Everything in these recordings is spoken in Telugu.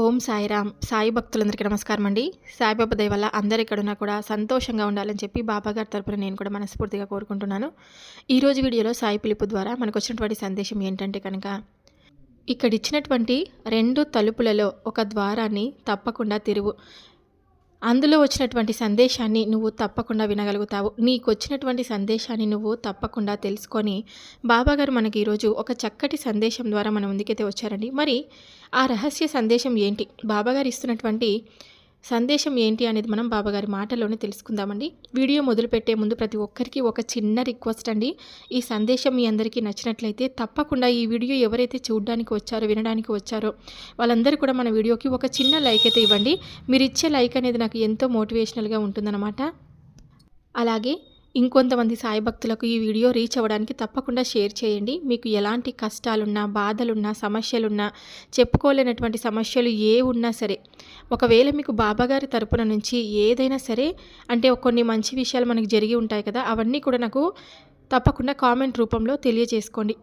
ఓం సాయిరామ్. సాయి భక్తులందరికీ నమస్కారం అండి. సాయిబాబా దయ వల్ల అందరు ఎక్కడున్నా కూడా సంతోషంగా ఉండాలని చెప్పి బాబా గారి తరపున నేను కూడా మనస్ఫూర్తిగా కోరుకుంటున్నాను. ఈరోజు వీడియోలో సాయి పిలుపు ద్వారా మనకు వచ్చినటువంటి సందేశం ఏంటంటే కనుక ఇక్కడ ఇచ్చినటువంటి రెండు తలుపులలో ఒక ద్వారాన్ని తప్పకుండా తిరుగు అందులో వచ్చినటువంటి సందేశాన్ని నువ్వు తప్పకుండా వినగలుగుతావు. నీకు వచ్చినటువంటి సందేశాన్ని నువ్వు తప్పకుండా తెలుసుకొని బాబాగారు మనకి ఈరోజు ఒక చక్కటి సందేశం ద్వారా మన ముందుకైతే వచ్చారండి. మరి ఆ రహస్య సందేశం ఏంటి? బాబాగారు ఇస్తున్నటువంటి సందేశం ఏంటి అనేది మనం బాబాగారి మాటలోనే తెలుసుకుందామండి. వీడియో మొదలుపెట్టే ముందు ప్రతి ఒక్కరికి ఒక చిన్న రిక్వెస్ట్ అండి. ఈ సందేశం మీ అందరికీ నచ్చినట్లయితే తప్పకుండా ఈ వీడియో ఎవరైతే చూడడానికి వచ్చారో వినడానికి వచ్చారో వాళ్ళందరూ కూడా మన వీడియోకి ఒక చిన్న లైక్ అయితే ఇవ్వండి. మీరు ఇచ్చే లైక్ అనేది నాకు ఎంతో మోటివేషనల్గా ఉంటుందన్నమాట. అలాగే ఇంకొంతమంది సాయి భక్తులకు ఈ వీడియో రీచ్ అవ్వడానికి తప్పకుండా షేర్ చేయండి. మీకు ఎలాంటి కష్టాలున్నా బాధలున్నా సమస్యలున్నా చెప్పుకోలేనటువంటి సమస్యలు ఏ ఉన్నా సరే ఒకవేళ మీకు బాబాగారి తరపున నుంచి ఏదైనా సరే అంటే కొన్ని మంచి విషయాలు మనకు జరిగి ఉంటాయి కదా అవన్నీ కూడా నాకు తప్పకుండా కామెంట్ రూపంలో తెలియజేసుకోండి.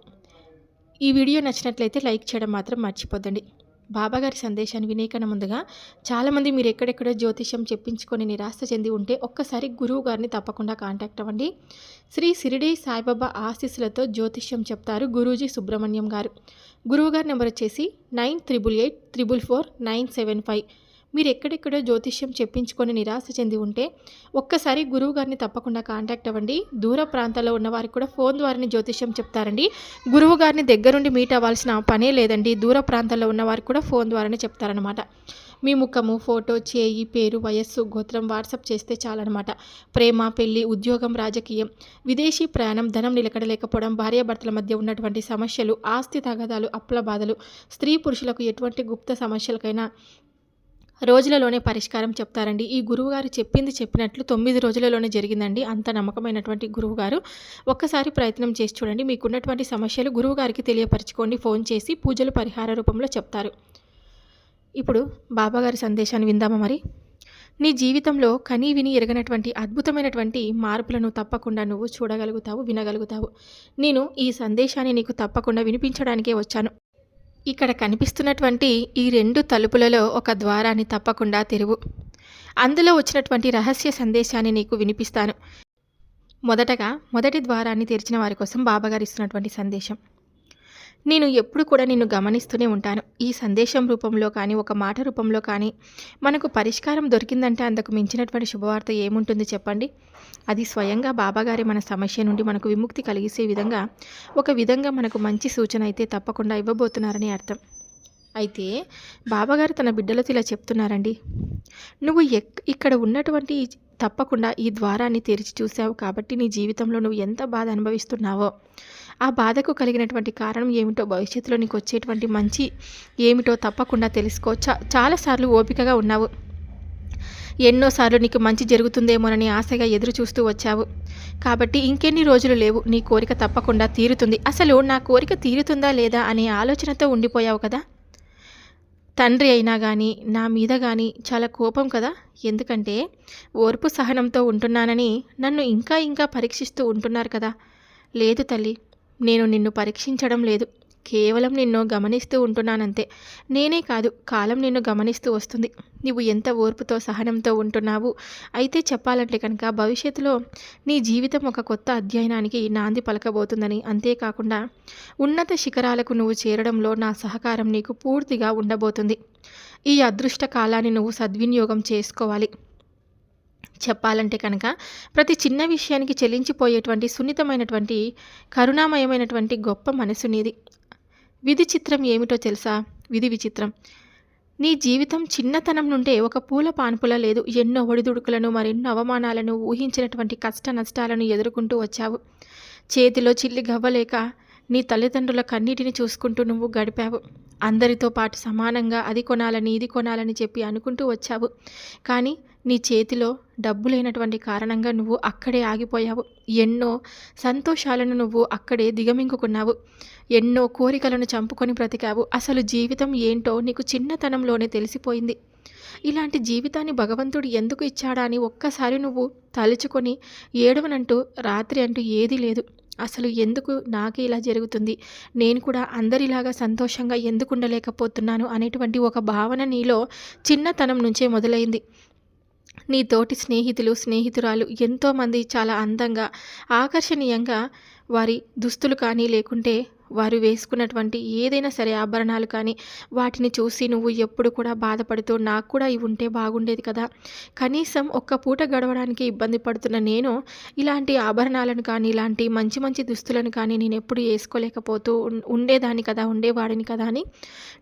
ఈ వీడియో నచ్చినట్లయితే లైక్ చేయడం మాత్రం మర్చిపోద్దండి. బాబాగారి సందేశాన్ని వినేకన ముందుగా చాలామంది మీరు ఎక్కడెక్కడ జ్యోతిష్యం చెప్పించుకొని నిరాశ చెంది ఉంటే ఒక్కసారి గురువు గారిని తప్పకుండా కాంటాక్ట్ అవ్వండి. శ్రీ సిరిడి సాయిబాబా ఆశీస్సులతో జ్యోతిష్యం చెప్తారు గురూజీ సుబ్రహ్మణ్యం గారు. గురువుగారి నెంబర్ వచ్చేసి nine triple eight triple four nine seven five. మీరు ఎక్కడెక్కడో జ్యోతిష్యం చెప్పించుకొని నిరాశ చెంది ఉంటే ఒక్కసారి గురువు గారిని తప్పకుండా కాంటాక్ట్ అవ్వండి. దూర ప్రాంతాల్లో ఉన్న వారికి కూడా ఫోన్ ద్వారానే జ్యోతిష్యం చెప్తారండి. గురువు గారిని దగ్గరుండి మీట్ అవ్వాల్సిన పనే లేదండి. దూర ప్రాంతాల్లో ఉన్న వారికి కూడా ఫోన్ ద్వారానే చెప్తారనమాట మీ ముఖము ఫోటో చేయి పేరు వయస్సు గోత్రం వాట్సాప్ చేస్తే చాలన్నమాట. ప్రేమ పెళ్ళి ఉద్యోగం రాజకీయం విదేశీ ప్రయాణం ధనం నిలకడలేకపోవడం భార్యాభర్తల మధ్య ఉన్నటువంటి సమస్యలు ఆస్తి తగదాలు అప్పుల బాధలు స్త్రీ పురుషులకు ఎటువంటి గుప్త సమస్యలకైనా రోజులలోనే పరిష్కారం చెప్తారండి. ఈ గురువుగారు చెప్పింది చెప్పినట్లు తొమ్మిది రోజులలోనే జరిగిందండి. అంత నమ్మకమైనటువంటి గురువుగారు. ఒక్కసారి ప్రయత్నం చేసి చూడండి. మీకున్నటువంటి సమస్యలు గురువుగారికి తెలియపరచుకోండి. ఫోన్ చేసి పూజలు పరిహార రూపంలో చెప్తారు. ఇప్పుడు బాబాగారి సందేశాన్ని విందామా మరి? నీ జీవితంలో కనీ విని ఎరగనటువంటి అద్భుతమైనటువంటి మార్పులను తప్పకుండా నువ్వు చూడగలుగుతావు వినగలుగుతావు. నేను ఈ సందేశాన్ని నీకు తప్పకుండా వినిపించడానికే వచ్చాను. ఇక్కడ కనిపిస్తున్నటువంటి ఈ రెండు తలుపులలో ఒక ద్వారాన్ని తప్పకుండా తెరువు. అందులో వచ్చినటువంటి రహస్య సందేశాన్ని నీకు వినిపిస్తాను. మొదటగా మొదటి ద్వారాన్ని తెరిచిన వారి కోసం బాబాగారు ఇస్తున్నటువంటి సందేశం. నేను ఎప్పుడు కూడా నిన్ను గమనిస్తూనే ఉంటాను. ఈ సందేశం రూపంలో కానీ ఒక మాట రూపంలో కానీ మనకు పరిష్కారం దొరికిందంటే అందుకు మించినటువంటి శుభవార్త ఏముంటుంది చెప్పండి? అది స్వయంగా బాబాగారి మన సమస్య నుండి మనకు విముక్తి కలిగిసే విధంగా ఒక విధంగా మనకు మంచి సూచన అయితే తప్పకుండా ఇవ్వబోతున్నారని అర్థం. అయితే బాబాగారు తన బిడ్డలతో ఇలా చెప్తున్నారండి. నువ్వు ఎక్ ఇక్కడ ఉన్నటువంటి తప్పకుండా ఈ ద్వారాన్ని తెరిచి చూసావు కాబట్టి నీ జీవితంలో నువ్వు ఎంత బాధ అనుభవిస్తున్నావో ఆ బాధకు కలిగినటువంటి కారణం ఏమిటో భవిష్యత్తులో నీకు వచ్చేటువంటి మంచి ఏమిటో తప్పకుండా తెలుసుకో. చా చాలాసార్లు ఓపికగా ఉన్నావు. ఎన్నోసార్లు నీకు మంచి జరుగుతుందేమోనని ఆశగా ఎదురు చూస్తూ వచ్చావు. కాబట్టి ఇంకెన్ని రోజులు లేవు నీ కోరిక తప్పకుండా తీరుతుంది. అసలు నా కోరిక తీరుతుందా లేదా అనే ఆలోచనతో ఉండిపోయావు కదా? తండ్రి అయినా కానీ నా మీద కానీ చాలా కోపం కదా? ఎందుకంటే ఓర్పు సహనంతో ఉంటున్నానని నన్ను ఇంకా ఇంకా పరీక్షిస్తూ ఉంటున్నారు కదా? లేదు తల్లి నేను నిన్ను పరీక్షించడం లేదు. కేవలం నిన్ను గమనిస్తూ ఉంటున్నానంతే. నేనే కాదు కాలం నిన్ను గమనిస్తూ వస్తుంది. నువ్వు ఎంత ఓర్పుతో సహనంతో ఉంటున్నావు? అయితే చెప్పాలంటే కనుక భవిష్యత్తులో నీ జీవితం ఒక కొత్త అధ్యయనానికి నాంది పలకబోతుందని అంతేకాకుండా ఉన్నత శిఖరాలకు నువ్వు చేరడంలో నా సహకారం నీకు పూర్తిగా ఉండబోతుంది. ఈ అదృష్ట కాలాన్ని నువ్వు సద్వినియోగం చేసుకోవాలి. చెప్పాలంటే కనుక ప్రతి చిన్న విషయానికి చెల్లించిపోయేటువంటి సున్నితమైనటువంటి కరుణామయమైనటువంటి గొప్ప మనసునిది. విధి చిత్రం ఏమిటో తెలుసా? విధి విచిత్రం. నీ జీవితం చిన్నతనం నుండే ఒక పూల పాన్పుల లేదు. ఎన్నో ఒడిదుడుకులను మరెన్నో అవమానాలను ఊహించినటువంటి కష్ట నష్టాలను ఎదుర్కొంటూ వచ్చావు. చేతిలో చిల్లి గవ్వలేక నీ తల్లిదండ్రుల కన్నీటిని చూసుకుంటూ నువ్వు గడిపావు. అందరితో పాటు సమానంగా అది కొనాలని ఇది కొనాలని చెప్పి అనుకుంటూ వచ్చావు. కానీ నీ చేతిలో డబ్బు లేనటువంటి కారణంగా నువ్వు అక్కడే ఆగిపోయావు. ఎన్నో సంతోషాలను నువ్వు అక్కడే దిగమింగుకున్నావు. ఎన్నో కోరికలను చంపుకొని బ్రతికావు. అసలు జీవితం ఏంటో నీకు చిన్నతనంలోనే తెలిసిపోయింది. ఇలాంటి జీవితాన్ని భగవంతుడు ఎందుకు ఇచ్చాడా అని ఒక్కసారి నువ్వు తలుచుకొని ఏడవనంటూ రాత్రి అంటూ ఏదీ లేదు. అసలు ఎందుకు నాకే ఇలా జరుగుతుంది? నేను కూడా అందరిలాగా సంతోషంగా ఎందుకు ఉండలేకపోతున్నాను అనేటువంటి ఒక భావన నీలో చిన్నతనం నుంచే మొదలైంది. నీ తోటి స్నేహితులు స్నేహితురాలు ఎంతోమంది చాలా అందంగా ఆకర్షణీయంగా వారి దుస్తులు కానీ లేకుంటే వారు వేసుకున్నటువంటి ఏదైనా సరే ఆభరణాలు కానీ వాటిని చూసి నువ్వు ఎప్పుడు కూడా బాధపడుతూ నాకు కూడా ఇవి ఉంటే బాగుండేది కదా. కనీసం ఒక్క పూట గడవడానికి ఇబ్బంది పడుతున్న నేను ఇలాంటి ఆభరణాలను కానీ ఇలాంటి మంచి మంచి దుస్తులను కానీ నేను ఎప్పుడు వేసుకోలేకపోతూ ఉండేదాన్ని కదా ఉండేవాడిని కదా అని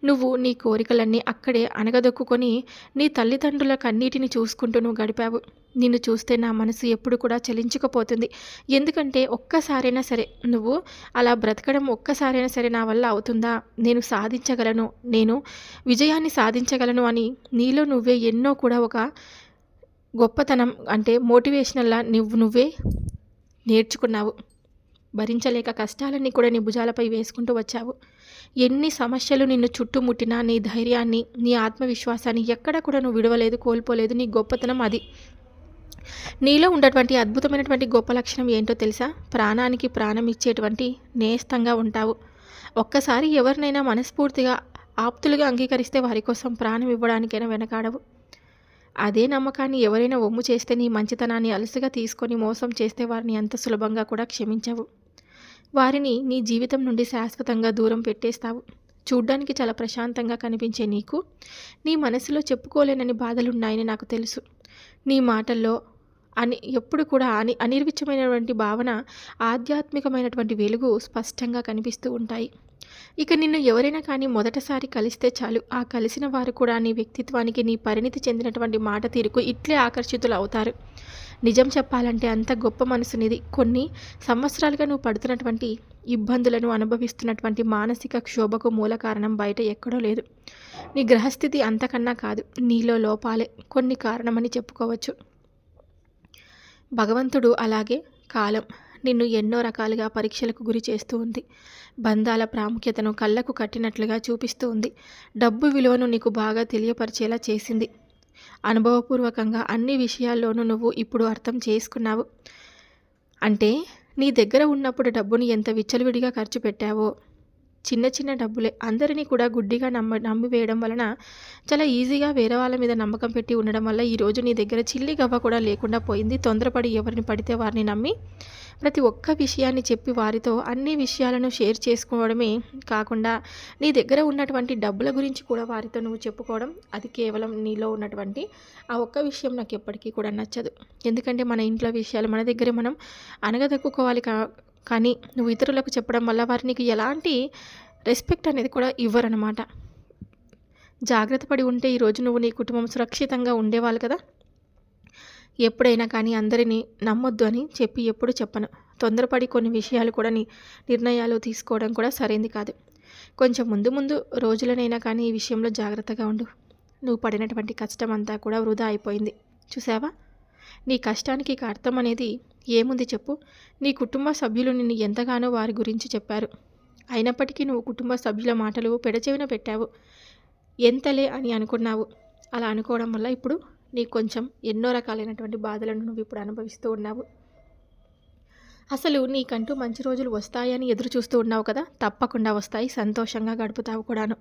నువ్వు నీ కోరికలన్నీ అక్కడే అనగదొక్కుని నీ తల్లిదండ్రుల కన్నీటిని చూసుకుంటూ నువ్వు గడిపావు. నిన్ను చూస్తే నా మనసు ఎప్పుడు కూడా చలించకపోతుంది. ఎందుకంటే ఒక్కసారైనా సరే నువ్వు అలా బ్రతకడం ఒక్కసారైనా సరే నా వల్ల అవుతుందా? నేను సాధించగలను. నేను విజయాన్ని సాధించగలను అని నీలో నువ్వే ఎన్నో కూడా ఒక గొప్పతనం అంటే మోటివేషనల్లా నువ్వు నువ్వే నేర్చుకున్నావు. భరించలేక కష్టాలన్నీ కూడా నీ భుజాలపై వేసుకుంటూ వచ్చావు. ఎన్ని సమస్యలు నిన్ను చుట్టుముట్టినా నీ ధైర్యాన్ని నీ ఆత్మవిశ్వాసాన్ని ఎక్కడ కూడా నువ్వు విడవలేదు కోల్పోలేదు. నీ గొప్పతనం అది. నీలో ఉన్నటువంటి అద్భుతమైనటువంటి గొప్ప లక్షణం ఏంటో తెలుసా? ప్రాణానికి ప్రాణం ఇచ్చేటువంటి నేస్తంగా ఉంటావు. ఒక్కసారి ఎవరినైనా మనస్ఫూర్తిగా ఆప్తులుగా అంగీకరిస్తే వారి కోసం ప్రాణం ఇవ్వడానికైనా వెనకాడవు. అదే నమ్మకాన్ని ఎవరైనా ఒమ్ము చేస్తే నీ మంచితనాన్ని అలసుగా తీసుకొని మోసం చేస్తే వారిని అంత సులభంగా కూడా క్షమించవు. వారిని నీ జీవితం నుండి శాశ్వతంగా దూరం పెట్టేస్తావు. చూడ్డానికి చాలా ప్రశాంతంగా కనిపించే నీకు నీ మనసులో చెప్పుకోలేనని బాధలున్నాయని నాకు తెలుసు. నీ మాటల్లో అని ఎప్పుడు కూడా అని అనిర్విచ్యమైనటువంటి భావన ఆధ్యాత్మికమైనటువంటి వెలుగు స్పష్టంగా కనిపిస్తూ ఉంటాయి. ఇక నిన్ను ఎవరైనా కానీ మొదటిసారి కలిస్తే చాలు. ఆ కలిసిన వారు కూడా నీ వ్యక్తిత్వానికి నీ పరిణితి చెందినటువంటి మాట తీరుకు ఇట్లే ఆకర్షితులు అవుతారు. నిజం చెప్పాలంటే అంత గొప్ప మనసునిది. కొన్ని సంవత్సరాలుగా నువ్వు పడుతున్నటువంటి ఇబ్బందులను అనుభవిస్తున్నటువంటి మానసిక క్షోభకు మూల కారణం బయట ఎక్కడో లేదు. నీ గ్రహస్థితి అంతకన్నా కాదు నీలో లోపాలే. కొన్ని కారణమని చెప్పుకోవచ్చు. భగవంతుడు అలాగే కాలం నిన్ను ఎన్నో రకాలుగా పరీక్షలకు గురి చేస్తూ ఉంది. బంధాల ప్రాముఖ్యతను కళ్ళకు కట్టినట్లుగా చూపిస్తూ ఉంది. డబ్బు విలువను నీకు బాగా తెలియపరిచేలా చేసింది. అనుభవపూర్వకంగా అన్ని విషయాల్లోనూ నువ్వు ఇప్పుడు అర్థం చేసుకున్నావు. అంటే నీ దగ్గర ఉన్నప్పుడు డబ్బును ఎంత విచ్చలవిడిగా ఖర్చు పెట్టావో చిన్న చిన్న డబ్బులే అందరినీ కూడా గుడ్డిగా నమ్మ నమ్మి వేయడం వలన చాలా ఈజీగా వేరే వాళ్ళ మీద నమ్మకం పెట్టి ఉండడం వల్ల ఈరోజు నీ దగ్గర చిల్లి గవ్వ కూడా లేకుండా పోయింది. తొందరపడి ఎవరిని పడితే వారిని నమ్మి ప్రతి ఒక్క విషయాన్ని చెప్పి వారితో అన్ని విషయాలను షేర్ చేసుకోవడమే కాకుండా నీ దగ్గర ఉన్నటువంటి డబ్బుల గురించి కూడా వారితో నువ్వు చెప్పుకోవడం అది కేవలం నీలో ఉన్నటువంటి ఆ ఒక్క విషయం నాకు ఎప్పటికీ కూడా నచ్చదు. ఎందుకంటే మన ఇంట్లో విషయాలు మన దగ్గర మనం అనగదక్కుకోవాలి కా కానీ నువ్వు ఇతరులకు చెప్పడం వల్ల వారు నీకు ఎలాంటి రెస్పెక్ట్ అనేది కూడా ఇవ్వరనమాట జాగ్రత్త పడి ఉంటే ఈరోజు నువ్వు నీ కుటుంబం సురక్షితంగా ఉండేవాళ్ళు కదా. ఎప్పుడైనా కానీ అందరినీ నమ్మొద్దు అని చెప్పి ఎప్పుడు చెప్పను. తొందరపడి కొన్ని విషయాలు కూడా నీ నిర్ణయాలు తీసుకోవడం కూడా సరైంది కాదు. కొంచెం ముందు ముందు రోజులనైనా కానీ ఈ విషయంలో జాగ్రత్తగా ఉండు. నువ్వు పడినటువంటి కష్టం అంతా కూడా వృధా అయిపోయింది. చూసావా? నీ కష్టానికి అర్థం అనేది ఏముంది చెప్పు? నీ కుటుంబ సభ్యులు నిన్ను ఎంతగానో వారి గురించి చెప్పారు. అయినప్పటికీ నువ్వు కుటుంబ సభ్యుల మాటలు పెడచెవిన పెట్టావు. ఎంతలే అని అనుకున్నావు. అలా అనుకోవడం వల్ల ఇప్పుడు నీకు కొంచెం ఎన్నో రకాలైనటువంటి బాధలను నువ్వు ఇప్పుడు అనుభవిస్తూ ఉన్నావు. అసలు నీకంటూ మంచి రోజులు వస్తాయని ఎదురు చూస్తూ ఉన్నావు కదా? తప్పకుండా వస్తాయి. సంతోషంగా గడుపుతావు కూడాను.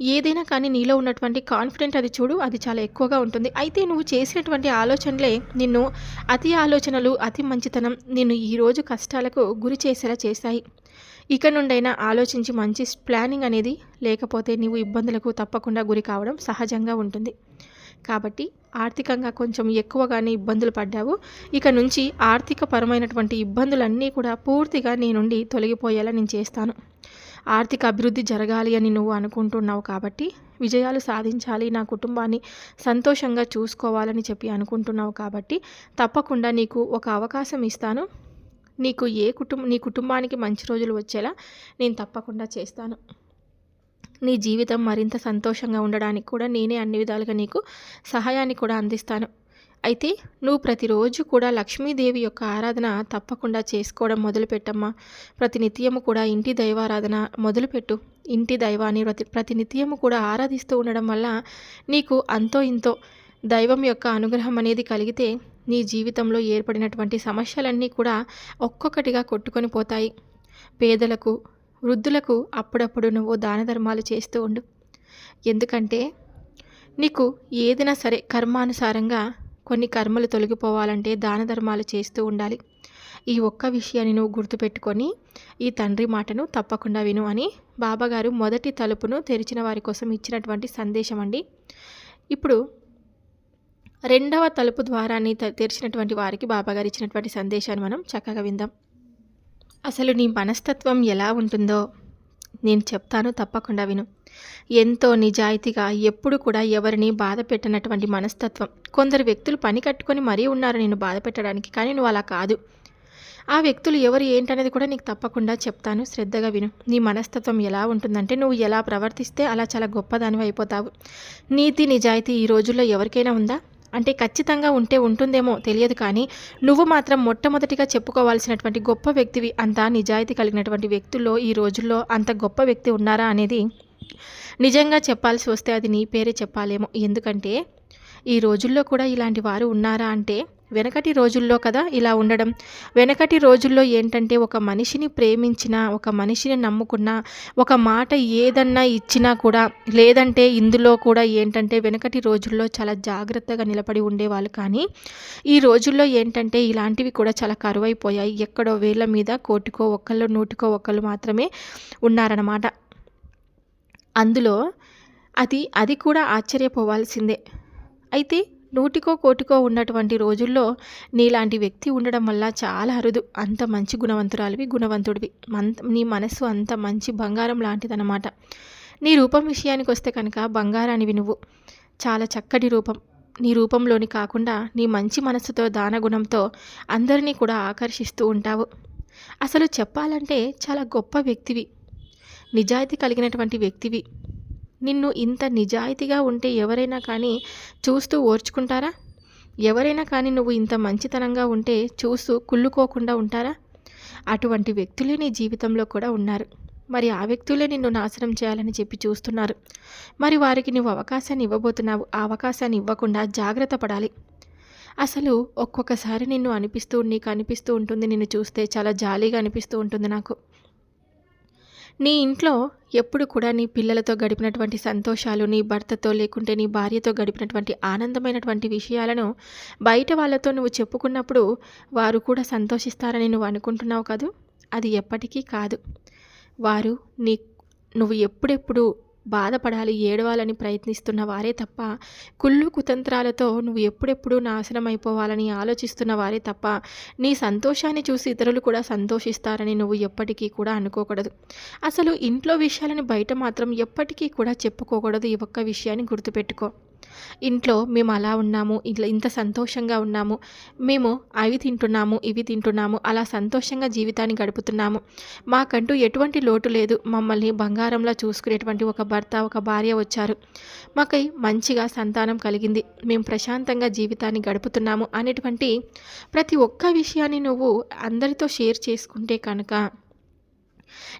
ఏదైనా కానీ నీలో ఉన్నటువంటి కాన్ఫిడెంట్ అది చూడు అది చాలా ఎక్కువగా ఉంటుంది. అయితే నువ్వు చేసినటువంటి ఆలోచనలే నిన్ను అతి ఆలోచనలు అతి మంచితనం నిన్ను ఈరోజు కష్టాలకు గురి చేసేలా చేశాయి ఇక నుండైనా ఆలోచించి మంచి ప్లానింగ్ అనేది లేకపోతే నీవు ఇబ్బందులకు తప్పకుండా గురి కావడం సహజంగా ఉంటుంది. కాబట్టి ఆర్థికంగా కొంచెం ఎక్కువగానే ఇబ్బందులు పడ్డావు. ఇక నుంచి ఆర్థిక పరమైనటువంటి ఇబ్బందులన్నీ కూడా పూర్తిగా నీ నుండి తొలగిపోయేలా నేను చేస్తాను. ఆర్థిక అభివృద్ధి జరగాలి అని నువ్వు అనుకుంటున్నావు కాబట్టి విజయాలు సాధించాలి నా కుటుంబాన్ని సంతోషంగా చూసుకోవాలని చెప్పి అనుకుంటున్నావు కాబట్టి తప్పకుండా నీకు ఒక అవకాశం ఇస్తాను. నీకు ఏ కుటుంబ నీ కుటుంబానికి మంచి రోజులు వచ్చేలా నేను తప్పకుండా చేస్తాను. నీ జీవితం మరింత సంతోషంగా ఉండడానికి కూడా నేనే అన్ని విధాలుగా నీకు సహాయాన్ని కూడా అందిస్తాను. అయితే నువ్వు ప్రతిరోజు కూడా లక్ష్మీదేవి యొక్క ఆరాధన తప్పకుండా చేసుకోవడం మొదలుపెట్టమ్మా. ప్రతి నిత్యము కూడా ఇంటి దైవారాధన మొదలుపెట్టు. ఇంటి దైవాన్ని ప్రతి ప్రతి నిత్యము కూడా ఆరాధిస్తూ ఉండడం వల్ల నీకు అంతో ఇంతో దైవం యొక్క అనుగ్రహం అనేది కలిగితే నీ జీవితంలో ఏర్పడినటువంటి సమస్యలన్నీ కూడా ఒక్కొక్కటిగా కొట్టుకొని పోతాయి. పేదలకు వృద్ధులకు అప్పుడప్పుడు నువ్వు దాన ధర్మాలు చేస్తూ ఉండు. ఎందుకంటే నీకు ఏదైనా సరే కర్మానుసారంగా కొన్ని కర్మలు తొలగిపోవాలంటే దాన ధర్మాలు చేస్తూ ఉండాలి. ఈ ఒక్క విషయాన్ని నువ్వు గుర్తుపెట్టుకొని ఈ తండ్రి మాటను తప్పకుండా విను అని బాబాగారు మొదటి తలుపును తెరిచిన వారి కోసం ఇచ్చినటువంటి సందేశం అండి. ఇప్పుడు రెండవ తలుపు ద్వారాన్ని తెరిచినటువంటి వారికి బాబాగారు ఇచ్చినటువంటి సందేశాన్ని మనం చక్కగా విందాం. అసలు నీ మనస్తత్వం ఎలా ఉంటుందో? నేను చెప్తాను తప్పకుండా విను. ఎంతో నిజాయితీగా ఎప్పుడు కూడా ఎవరిని బాధ పెట్టనటువంటి మనస్తత్వం. కొందరు వ్యక్తులు పని కట్టుకొని మరీ ఉన్నారు నేను బాధ పెట్టడానికి కానీ నువ్వు అలా కాదు. ఆ వ్యక్తులు ఎవరు ఏంటనేది కూడా నీకు తప్పకుండా చెప్తాను. శ్రద్ధగా విను. నీ మనస్తత్వం ఎలా ఉంటుందంటే నువ్వు ఎలా ప్రవర్తిస్తే అలా చాలా గొప్పదానివి అయిపోతావు నీతి నిజాయితీ ఈ రోజుల్లో ఎవరికైనా ఉందా? అంటే ఖచ్చితంగా ఉంటే ఉంటుందేమో తెలియదు కానీ నువ్వు మాత్రం మొట్టమొదటిగా చెప్పుకోవాల్సినటువంటి గొప్ప వ్యక్తివి అంత నిజాయితీ కలిగినటువంటి వ్యక్తుల్లో ఈ రోజుల్లో అంత గొప్ప వ్యక్తి ఉన్నారా అనేది నిజంగా చెప్పాల్సి వస్తే అది నీ పేరే చెప్పాలేమో. ఎందుకంటే ఈ రోజుల్లో కూడా ఇలాంటి వారు ఉన్నారా అంటే వెనకటి రోజుల్లో కదా ఇలా ఉండడం. వెనకటి రోజుల్లో ఏంటంటే ఒక మనిషిని ప్రేమించిన ఒక మనిషిని నమ్ముకున్న ఒక మాట ఏదన్నా ఇచ్చినా కూడా లేదంటే ఇందులో కూడా ఏంటంటే వెనకటి రోజుల్లో చాలా జాగ్రత్తగా నిలబడి ఉండేవాళ్ళు కానీ ఈ రోజుల్లో ఏంటంటే ఇలాంటివి కూడా చాలా కరువైపోయాయి. ఎక్కడో వేళ్ళ మీద కోటికో ఒక్కళ్ళు నూటికో ఒక్కళ్ళు మాత్రమే ఉన్నారన్నమాట. అందులో అది అది కూడా ఆశ్చర్యపోవాల్సిందే. అయితే నూటికో కోటికో ఉన్నటువంటి రోజుల్లో నీలాంటి వ్యక్తి ఉండడం వల్ల చాలా అరుదు. అంత మంచి గుణవంతురాలివి గుణవంతుడివి. మంత్ నీ మనసు అంత మంచి బంగారం లాంటిదన్నమాట. నీ రూపం విషయానికి వస్తే కనుక బంగారానివి నువ్వు. చాలా చక్కటి రూపం. నీ రూపంలోని కాకుండా నీ మంచి మనసుతో దానగుణంతో అందరినీ కూడా ఆకర్షిస్తూ ఉంటావు. అసలు చెప్పాలంటే చాలా గొప్ప వ్యక్తివి. నిజాయితీ కలిగినటువంటి వ్యక్తివి. నిన్ను ఇంత నిజాయితీగా ఉంటే ఎవరైనా కానీ చూస్తూ ఓర్చుకుంటారా? ఎవరైనా కానీ నువ్వు ఇంత మంచితనంగా ఉంటే చూస్తూ కుళ్ళుకోకుండా ఉంటారా? అటువంటి వ్యక్తులే నీ జీవితంలో కూడా ఉన్నారు. మరి ఆ వ్యక్తులే నిన్ను నాశనం చేయాలని చెప్పి చూస్తున్నారు. మరి వారికి నువ్వు అవకాశాన్ని ఇవ్వబోతున్నావు. ఆ అవకాశాన్ని ఇవ్వకుండా జాగ్రత్త పడాలి. అసలు ఒక్కొక్కసారి నిన్ను అనిపిస్తూ నీకు అనిపిస్తూ ఉంటుంది. నిన్ను చూస్తే చాలా జాలీగా అనిపిస్తూ ఉంటుంది నాకు. నీ ఇంట్లో ఎప్పుడు కూడా నీ పిల్లలతో గడిపినటువంటి సంతోషాలు నీ భర్తతో లేకుంటే నీ భార్యతో గడిపినటువంటి ఆనందమైనటువంటి విషయాలను బయట వాళ్ళతో నువ్వు చెప్పుకున్నప్పుడు వారు కూడా సంతోషిస్తారని నువ్వు అనుకుంటున్నావు కదూ? అది ఎప్పటికీ కాదు. వారు నీ నువ్వు ఎప్పుడెప్పుడు బాధపడాలి ఏడవాలని ప్రయత్నిస్తున్న వారే తప్ప కుళ్ళు కుతంత్రాలతో నువ్వు ఎప్పుడెప్పుడు నాశనం అయిపోవాలని ఆలోచిస్తున్న వారే తప్ప నీ సంతోషాన్ని చూసి ఇతరులు కూడా సంతోషిస్తారని నువ్వు ఎప్పటికీ కూడా అనుకోకూడదు. అసలు ఇంట్లో విషయాలను బయట మాత్రం ఎప్పటికీ కూడా చెప్పుకోకూడదు ఈ ఒక్క విషయాన్ని గుర్తుపెట్టుకో. ఇంట్లో మేము అలా ఉన్నాము ఇట్లా ఇంత సంతోషంగా ఉన్నాము మేము అవి తింటున్నాము ఇవి తింటున్నాము అలా సంతోషంగా జీవితాన్ని గడుపుతున్నాము. మాకంటూ ఎటువంటి లోటు లేదు. మమ్మల్ని బంగారంలా చూసుకునేటువంటి ఒక భర్త ఒక భార్య వచ్చారు. మాకై మంచిగా సంతానం కలిగింది. మేము ప్రశాంతంగా జీవితాన్ని గడుపుతున్నాము అనేటువంటి ప్రతి ఒక్క విషయాన్ని నువ్వు అందరితో షేర్ చేసుకుంటే కనుక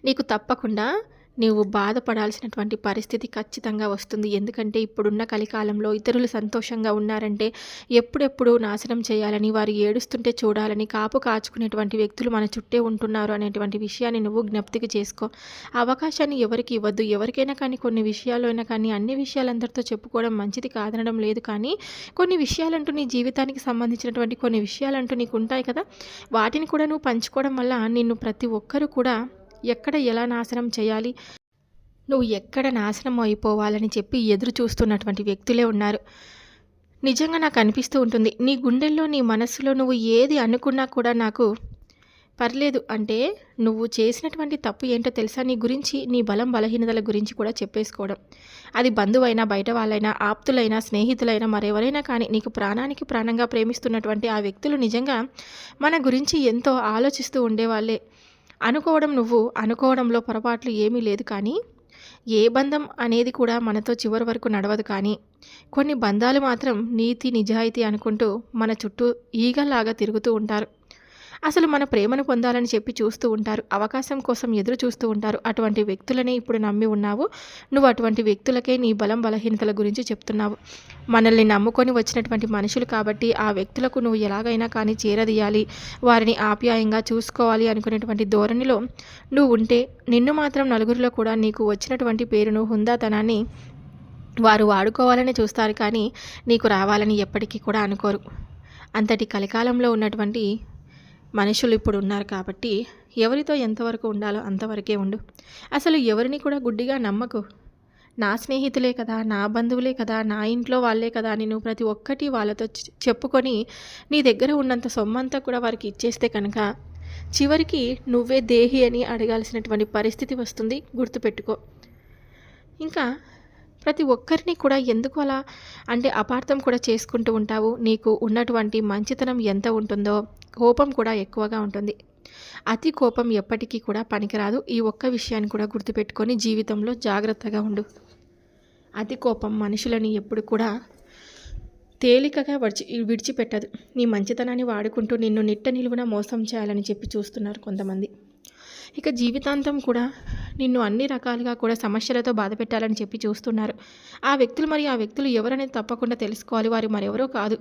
నీకు తప్పకుండా నీవు బాధపడాల్సినటువంటి పరిస్థితి ఖచ్చితంగా వస్తుంది. ఎందుకంటే ఇప్పుడున్న కలికాలంలో ఇతరులు సంతోషంగా ఉన్నారంటే ఎప్పుడెప్పుడు నాశనం చేయాలని వారు ఏడుస్తుంటే చూడాలని కాపు కాచుకునేటువంటి వ్యక్తులు మన చుట్టే ఉంటున్నారు అనేటువంటి విషయాన్ని నువ్వు జ్ఞప్తికి చేసుకో. అవకాశాన్ని ఎవరికి ఇవ్వద్దు. ఎవరికైనా కానీ కొన్ని విషయాలు అయినా కానీ అన్ని విషయాలందరితో చెప్పుకోవడం మంచిది కాదనడం లేదు కానీ కొన్ని విషయాలంటూ నీ జీవితానికి సంబంధించినటువంటి కొన్ని విషయాలంటూ నీకు ఉంటాయి కదా. వాటిని కూడా నువ్వు పంచుకోవడం వల్ల నిన్ను ప్రతి ఒక్కరూ కూడా ఎక్కడ ఎలా నాశనం చేయాలి? నువ్వు ఎక్కడ నాశనం అయిపోవాలని చెప్పి ఎదురు చూస్తున్నటువంటి వ్యక్తులే ఉన్నారు. నిజంగా నాకు అనిపిస్తూ ఉంటుంది నీ గుండెల్లో నీ మనస్సులో నువ్వు ఏది అనుకున్నా కూడా నాకు పర్లేదు. అంటే నువ్వు చేసినటువంటి తప్పు ఏంటో తెలుసా? నీ గురించి నీ బలం బలహీనతల గురించి కూడా చెప్పేసుకోవడం. అది బంధువైనా బయట వాళ్ళైనా ఆప్తులైనా స్నేహితులైనా మరెవరైనా కానీ నీకు ప్రాణానికి ప్రాణంగా ప్రేమిస్తున్నటువంటి ఆ వ్యక్తులు నిజంగా మన గురించి ఎంతో ఆలోచిస్తూ ఉండేవాళ్ళే. అనుకోవడం నువ్వు అనుకోవడంలో పొరపాట్లు ఏమీ లేదు కానీ ఏ బంధం అనేది కూడా మనతో చివరి వరకు నడవదు కానీ కొన్ని బంధాలు మాత్రం నీతి నిజాయితీ అనుకుంటూ మన చుట్టూ ఈగల్లాగా తిరుగుతూ ఉంటారు. అసలు మన ప్రేమను పొందాలని చెప్పి చూస్తూ ఉంటారు. అవకాశం కోసం ఎదురు చూస్తూ ఉంటారు. అటువంటి వ్యక్తులనే ఇప్పుడు నమ్మి ఉన్నావు. నువ్వు అటువంటి వ్యక్తులకే నీ బలం బలహీనతల గురించి చెప్తున్నావు. మనల్ని నమ్ముకొని వచ్చినటువంటి మనుషులు కాబట్టి ఆ వ్యక్తులకు నువ్వు ఎలాగైనా కానీ చేరదీయాలి. వారిని ఆప్యాయంగా చూసుకోవాలి అనుకునేటువంటి ధోరణిలో నువ్వు ఉంటే నిన్ను మాత్రం నలుగురిలో కూడా నీకు వచ్చినటువంటి పేరును హుందాతనాన్ని వారు వాడుకోవాలని చూస్తారు కానీ నీకు రావాలని ఎప్పటికీ కూడా అనుకోరు. అంతటి కలికాలంలో ఉన్నటువంటి మనుషులు ఇప్పుడు ఉన్నారు కాబట్టి ఎవరితో ఎంతవరకు ఉండాలో అంతవరకే ఉండు. అసలు ఎవరిని కూడా గుడ్డిగా నమ్మకు. నా స్నేహితులే కదా నా బంధువులే కదా నా ఇంట్లో వాళ్ళే కదా అని నువ్వు ప్రతి ఒక్కటి వాళ్ళతో చె- చెప్పుకొని నీ దగ్గర ఉన్నంత సొమ్మంతా కూడా వారికి ఇచ్చేస్తే కనుక చివరికి నువ్వే దేహి అని అడగాల్సినటువంటి పరిస్థితి వస్తుంది. గుర్తుపెట్టుకో. ఇంకా ప్రతి ఒక్కరిని కూడా ఎందుకు అలా అంటే అపార్థం కూడా చేసుకుంటూ ఉంటావు? నీకు ఉన్నటువంటి మంచితనం ఎంత ఉంటుందో? కోపం కూడా ఎక్కువగా ఉంటుంది. అతి కోపం ఎప్పటికీ కూడా పనికిరాదు. ఈ ఒక్క విషయాన్ని కూడా గుర్తుపెట్టుకొని జీవితంలో జాగ్రత్తగా ఉండు. అతి కోపం మనుషులని ఎప్పుడు కూడా తేలికగా విడిచి విడిచిపెట్టదు. నీ మంచితనాన్ని వాడుకుంటూ నిన్ను నిట్ట నిలువున మోసం చేయాలని చెప్పి చూస్తున్నారు కొంతమంది. ఇక జీవితాంతం కూడా నిన్ను అన్ని రకాలుగా కూడా సమస్యలతో బాధ పెట్టాలని చెప్పి చూస్తున్నారు. ఆ వ్యక్తులు మరి ఆ వ్యక్తులు ఎవరనేది తప్పకుండా తెలుసుకోవాలి. వారు మరెవరో కాదు.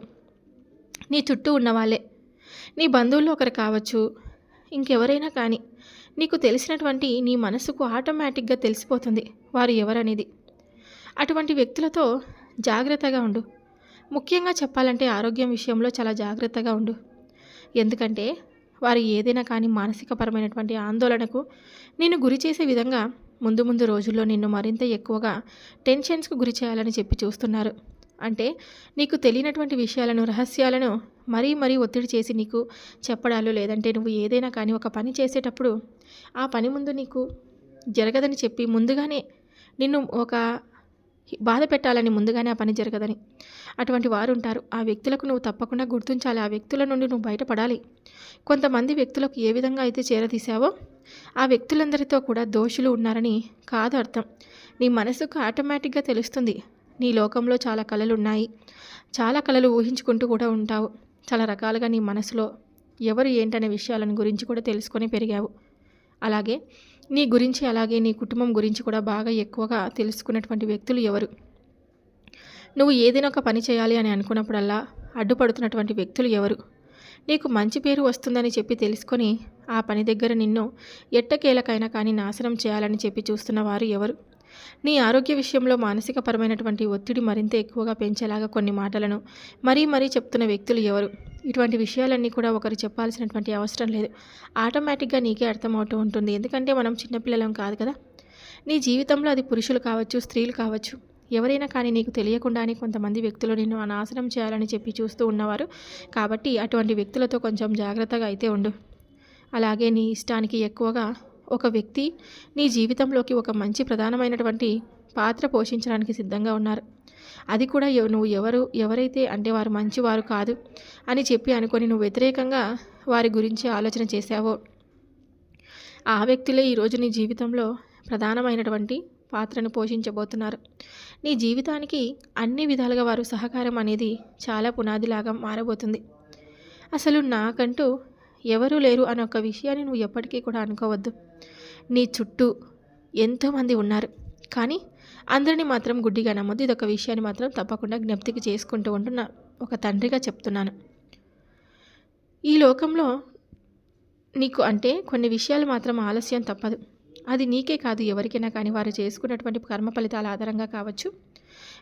నీ చుట్టూ ఉన్నవాళ్ళే. నీ బంధువుల్లో ఒకరు కావచ్చు ఇంకెవరైనా కానీ. నీకు తెలిసినటువంటి నీ మనసుకు ఆటోమేటిక్గా తెలిసిపోతుంది వారు ఎవరనేది. అటువంటి వ్యక్తులతో జాగ్రత్తగా ఉండు. ముఖ్యంగా చెప్పాలంటే ఆరోగ్యం విషయంలో చాలా జాగ్రత్తగా ఉండు. ఎందుకంటే వారు ఏదైనా కానీ మానసికపరమైనటువంటి ఆందోళనకు నిన్ను గురి చేసే విధంగా ముందు ముందు రోజుల్లో నిన్ను మరింత ఎక్కువగా టెన్షన్స్కు గురి చేయాలని చెప్పి చూస్తున్నారు. అంటే నీకు తెలియనటువంటి విషయాలను రహస్యాలను మరీ మరీ ఒత్తిడి చేసి నీకు చెప్పడాలు లేదంటే నువ్వు ఏదైనా కానీ ఒక పని చేసేటప్పుడు ఆ పని ముందు నీకు జరగదని చెప్పి ముందుగానే నిన్ను ఒక బాధ పెట్టాలని ముందుగానే ఆ పని జరగదని అటువంటి వారు ఉంటారు. ఆ వ్యక్తులకు నువ్వు తప్పకుండా గుర్తించాలి. ఆ వ్యక్తుల నుండి నువ్వు బయటపడాలి. కొంతమంది వ్యక్తులకు ఏ విధంగా అయితే చేరదీశావో ఆ వ్యక్తులందరితో కూడా దోషులు ఉన్నారని కాదు అర్థం. నీ మనసుకు ఆటోమేటిక్గా తెలుస్తుంది. నీ లోకంలో చాలా కళలు ఉన్నాయి. చాలా కళలు ఊహించుకుంటూ కూడా ఉంటావు. చాలా రకాలుగా నీ మనసులో ఎవరు ఏంటనే విషయాలను గురించి కూడా తెలుసుకొని పెరిగావు. అలాగే నీ గురించి అలాగే నీ కుటుంబం గురించి కూడా బాగా ఎక్కువగా తెలుసుకున్నటువంటి వ్యక్తులు ఎవరు? నువ్వు ఏదైనా ఒక పని చేయాలి అని అనుకున్నప్పుడల్లా అడ్డుపడుతున్నటువంటి వ్యక్తులు ఎవరు? నీకు మంచి పేరు వస్తుందని చెప్పి తెలుసుకొని ఆ పని దగ్గర నిన్ను ఎట్టకేలకైనా కానీ నాశనం చేయాలని చెప్పి చూస్తున్న వారు ఎవరు? నీ ఆరోగ్య విషయంలో మానసికపరమైనటువంటి ఒత్తిడి మరింత ఎక్కువగా పెంచేలాగా కొన్ని మాటలను మరీ మరీ చెప్తున్న వ్యక్తులు ఎవరు? ఇటువంటి విషయాలన్నీ కూడా ఒకరు చెప్పాల్సినటువంటి అవసరం లేదు. ఆటోమేటిక్గా నీకే అర్థమవుతూ ఉంటుంది. ఎందుకంటే మనం చిన్నపిల్లలం కాదు కదా? నీ జీవితంలో అది పురుషులు కావచ్చు స్త్రీలు కావచ్చు ఎవరైనా కానీ నీకు తెలియకుండానే కొంతమంది వ్యక్తులు నిన్ను నాశనం చేయాలని చెప్పి చూస్తూ ఉన్నవారు. కాబట్టి అటువంటి వ్యక్తులతో కొంచెం జాగ్రత్తగా అయితే ఉండు. అలాగే నీ ఇష్టానికి ఎక్కువగా ఒక వ్యక్తి నీ జీవితంలోకి ఒక మంచి ప్రధానమైనటువంటి పాత్ర పోషించడానికి సిద్ధంగా ఉన్నారు. అది కూడా నువ్వు ఎవరు ఎవరైతే అంటే వారు మంచివారు కాదు అని చెప్పి అనుకొని నువ్వు వ్యతిరేకంగా వారి గురించి ఆలోచన చేశావో ఆ వ్యక్తులే ఈరోజు నీ జీవితంలో ప్రధానమైనటువంటి పాత్రను పోషించబోతున్నారు. నీ జీవితానికి అన్ని విధాలుగా వారు సహకారం అనేది చాలా పునాదిలాగా మారబోతుంది. అసలు నాకంటూ ఎవరూ లేరు అనే ఒక విషయాన్ని నువ్వు ఎప్పటికీ కూడా అనుకోవద్దు. నీ చుట్టూ ఎంతోమంది ఉన్నారు. కానీ అందరినీ మాత్రం గుడ్డిగా నమ్మొద్దు. ఇదొక విషయాన్ని మాత్రం తప్పకుండా జ్ఞప్తికి చేసుకుంటూ ఉంటున్న. ఒక తండ్రిగా చెప్తున్నాను. ఈ లోకంలో నీకు అంటే కొన్ని విషయాలు మాత్రం ఆలస్యం తప్పదు. అది నీకే కాదు ఎవరికైనా కానీ. వారు చేసుకున్నటువంటి కర్మ ఫలితాల ఆధారంగా కావచ్చు.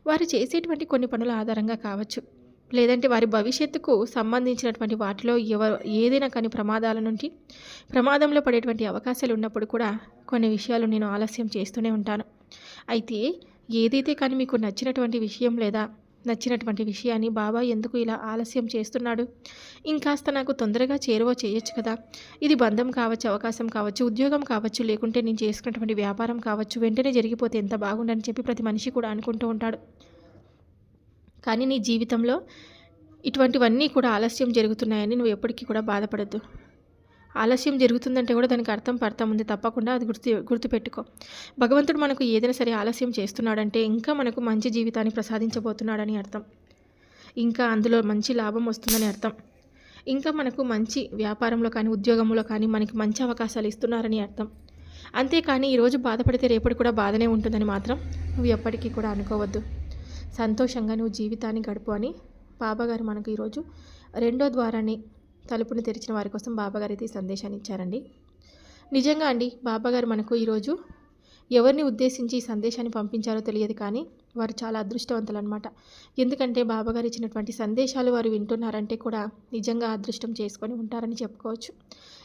వారు చేసేటువంటి కొన్ని పనుల ఆధారంగా కావచ్చు. లేదంటే వారి భవిష్యత్తుకు సంబంధించినటువంటి వాటిలో ఎవరు ఏదైనా కానీ ప్రమాదాల నుండి ప్రమాదంలో పడేటువంటి అవకాశాలు ఉన్నప్పుడు కూడా కొన్ని విషయాలు నేను ఆలస్యం చేస్తూనే ఉంటాను. అయితే ఏదైతే కానీ మీకు నచ్చినటువంటి విషయం లేదా నచ్చినటువంటి విషయాన్ని బాబా ఎందుకు ఇలా ఆలస్యం చేస్తున్నాడు? ఇంకాస్త నాకు తొందరగా చేరువ చేయొచ్చు కదా. ఇది బంధం కావచ్చు అవకాశం కావచ్చు ఉద్యోగం కావచ్చు లేకుంటే నేను చేసుకున్నటువంటి వ్యాపారం కావచ్చు వెంటనే జరిగిపోతే ఎంత బాగుండని చెప్పి ప్రతి మనిషి కూడా అనుకుంటూ ఉంటాడు. కానీ నీ జీవితంలో ఇటువంటివన్నీ కూడా ఆలస్యం జరుగుతున్నాయని నువ్వు ఎప్పటికీ కూడా బాధపడద్దు. ఆలస్యం జరుగుతుందంటే కూడా దానికి అర్థం పడతాం ఉంది. తప్పకుండా అది గుర్తు గుర్తుపెట్టుకో. భగవంతుడు మనకు ఏదైనా సరే ఆలస్యం చేస్తున్నాడంటే ఇంకా మనకు మంచి జీవితాన్ని ప్రసాదించబోతున్నాడని అర్థం. ఇంకా అందులో మంచి లాభం వస్తుందని అర్థం. ఇంకా మనకు మంచి వ్యాపారంలో కానీ ఉద్యోగంలో కానీ మనకి మంచి అవకాశాలు ఇస్తున్నారని అర్థం. అంతేకాని ఈరోజు బాధపడితే రేపటి కూడా బాధనే ఉంటుందని మాత్రం నువ్వు ఎప్పటికీ కూడా అనుకోవద్దు. సంతోషంగా నువ్వు జీవితాన్ని గడుపు అని బాబాగారు మనకు ఈరోజు రెండో ద్వారాన్ని తలుపుని తెరిచిన వారి కోసం బాబాగారు అయితే ఈ సందేశాన్ని ఇచ్చారండి. నిజంగా అండి బాబాగారు మనకు ఈరోజు ఎవరిని ఉద్దేశించి ఈ సందేశాన్ని పంపించారో తెలియదు కానీ వారు చాలా అదృష్టవంతులు అనమాట ఎందుకంటే బాబాగారు ఇచ్చినటువంటి సందేశాలు వారు వింటున్నారంటే కూడా నిజంగా అదృష్టం చేసుకొని ఉంటారని చెప్పుకోవచ్చు.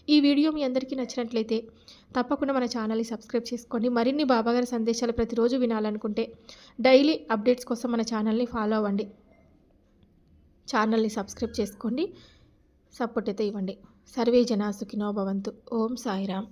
ఈ వీడియో మీ అందరికీ నచ్చినట్లయితే తప్పకుండా మన ఛానల్ని సబ్స్క్రైబ్ చేసుకోండి. మరిన్ని బాబాగారి సందేశాలు ప్రతిరోజు వినాలనుకుంటే డైలీ అప్డేట్స్ కోసం మన ఛానల్ని ఫాలో అవ్వండి. ఛానల్ని సబ్స్క్రైబ్ చేసుకోండి. సపోర్ట్ అయితే ఇవ్వండి. సర్వే జనా సుఖినో భవంతు. ఓం సాయిరామ్.